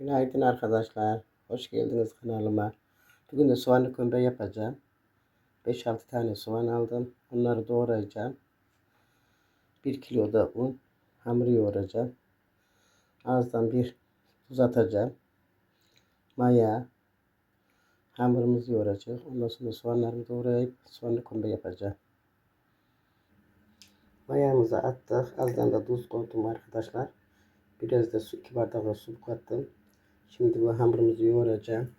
Günaydın arkadaşlar. Hoş geldiniz kanalıma. Bugün de soğanlı kömbe yapacağım. 5-6 tane soğan aldım. Onları doğrayacağım. 1 kilo da un. Hamuru yoğuracağım. Ağızdan bir tuz atacağım. Maya. Hamurumuzu yoğuracağız. Ondan sonra soğanlarımı doğrayıp soğanlı kömbe yapacağım. Mayamızı attık. Azdan da tuz koydum arkadaşlar. Biraz da su, iki bardak da su kattım. Şimdi bu hamurumuzu yoğuracağım.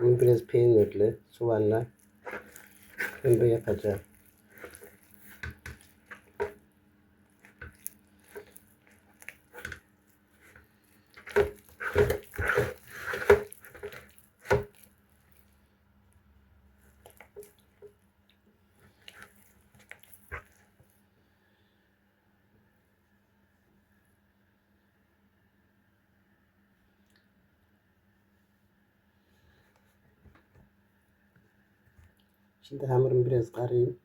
Bunu biraz peynirli, soğanla kömbe yapacağım. Şimdi hamurumu biraz karayım.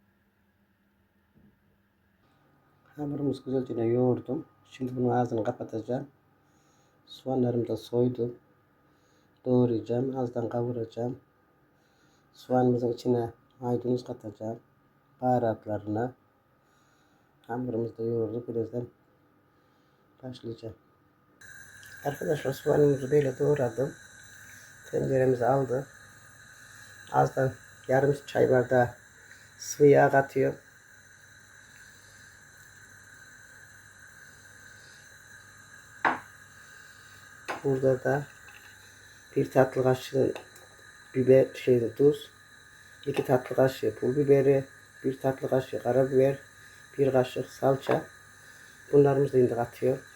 Hamurumuz güzelce yoğurdum. Şimdi bunun ağzını kapatacağım. Soğanlarımı da soydum. Doğrayacağım. Azdan kavuracağım. Soğanımızın içine maydanoz katacağım. Baharatlarına. Hamurumuzu da yoğurduk. Birazdan başlayacağım. Arkadaşlar soğanımızı böyle doğradım. Tenceremizi aldı. Azdan yarım çay bardağı sıvı yağ katıyor. Burada da bir tatlı kaşığı biber şeyde tuz, iki tatlı kaşığı pul biberi, bir tatlı kaşığı karabiber, bir kaşık salça. Bunlarımızı da indi.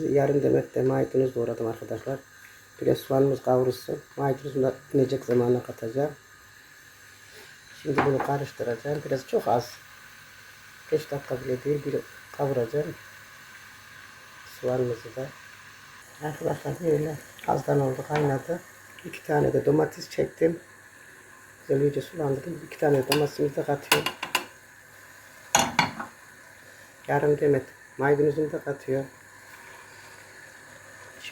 Yarım demet de maydanoz doğradım arkadaşlar. Biraz soğanımız kavrulsun. Maydanozunu da inecek zamana katacağım. Şimdi bunu karıştıracağım. Biraz çok az. 5 dakika bile değil. Bir kavuracağım. Soğanımızı da. Arkadaşlar böyle azdan oldu kaynadı. İki tane de domates çektim. Güzel iyice sulandırdım. İki tane domatesimizi de katıyorum. Yarım demet maydanozumu da katıyorum.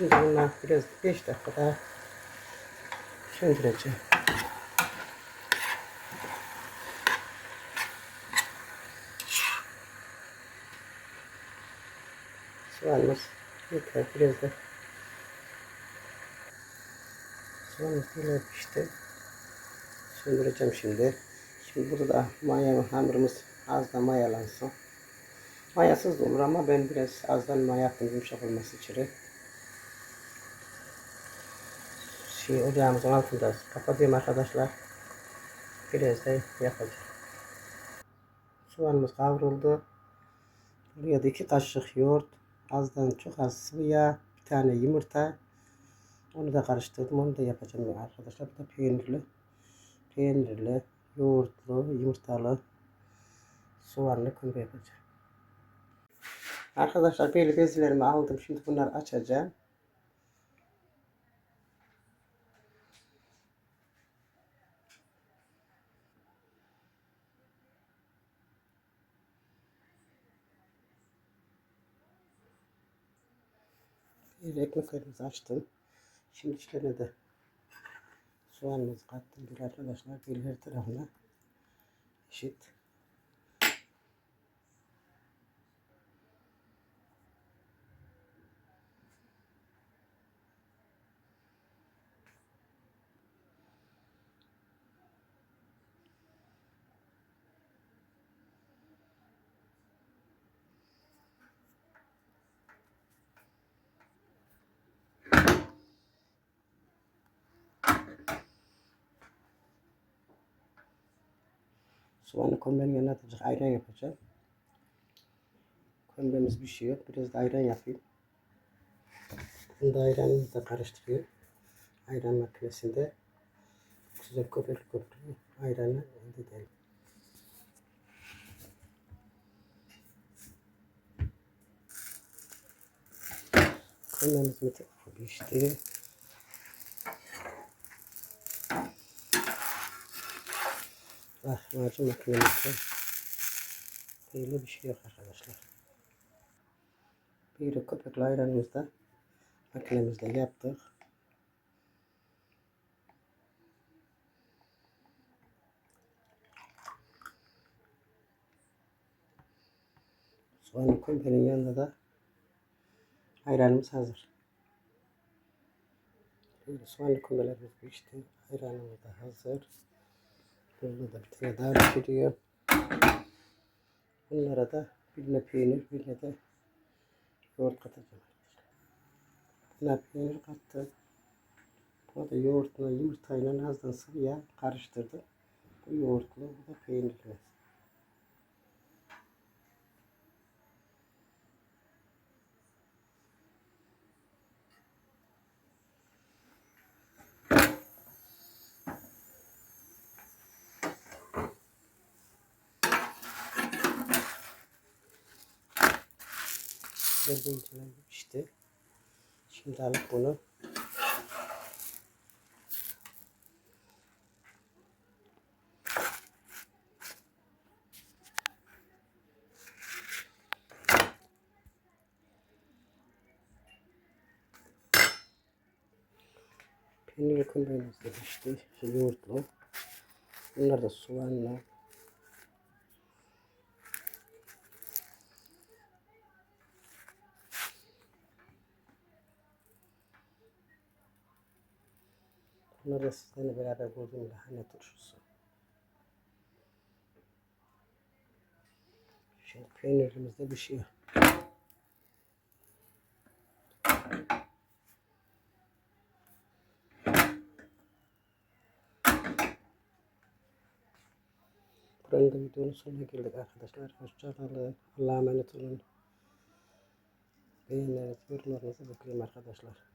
Şimdi bunlar biraz 5 dakika daha söndüreceğim. Soğanımız yeter biraz da. Soğanımız böyle pişti. Söndüreceğim şimdi. Şimdi burada da maya hamurumuz az da mayalansın. Mayasız da olur ama ben biraz azdan maya yaptım yumuşak olması için. Şey ocağımızın altında kapatıyorum arkadaşlar. Biraz da yapacağım. Soğanımız kavruldu. Buraya da iki kaşık yoğurt. Azdan çok az sıvı yağ. Bir tane yumurta. Onu da karıştırdım. Onu da yapacağım arkadaşlar. Bu da peynirli. Peynirli, yoğurtlu, yumurtalı, soğanlı kumbe yapacağım. Arkadaşlar böyle bezlerimi aldım. Şimdi bunları açacağım. Ekmeklerimizi açtım. Şimdi içlerine de soğanımızı kattım bir arkadaşlar. Bir tarafına eşit. Soğanı kömbenin yanına atacak. Ayran yapacağım. Kömbemiz pişiyor. Biraz da ayran yapayım. Bunu da ayranımızı da karıştırıyor. Ayran makinesinde. Size köpük köpük ayranı elde edelim. Kıymamız mı pişti? Lahmacun makinemizde böyle bir şey yok arkadaşlar. Bir köpekli ayranımızı da makinemizde yaptık. Soğanlı kömbenin yanında da ayranımız hazır. Böyle soğanlı kömbelerimiz pişti. Ayranımız da hazır. Burada da bir tane daha pişiriyor. Bunlara da birine peynir, birine de yoğurt katacağım. Buna peynir kattım. Buna da yoğurtla yumurtayla azdan sıvı yağ karıştırdım. Bu yoğurtlu, bu da peynirli. Böyle içine pişti. Şimdi alıp bunu peynir de pişti. Şimdi yoğurtlu. Bunlar da soğanla Bunları da sizlerle beraber bulduğum lahana turşusu. Şimdi peynirimiz de pişiyor. Buranın da videonun sonuna geldik arkadaşlar. Hoşçakalın. Allah'a emanet olun. Beğenilerinizi, yorumlarınızı bekliyorum arkadaşlar.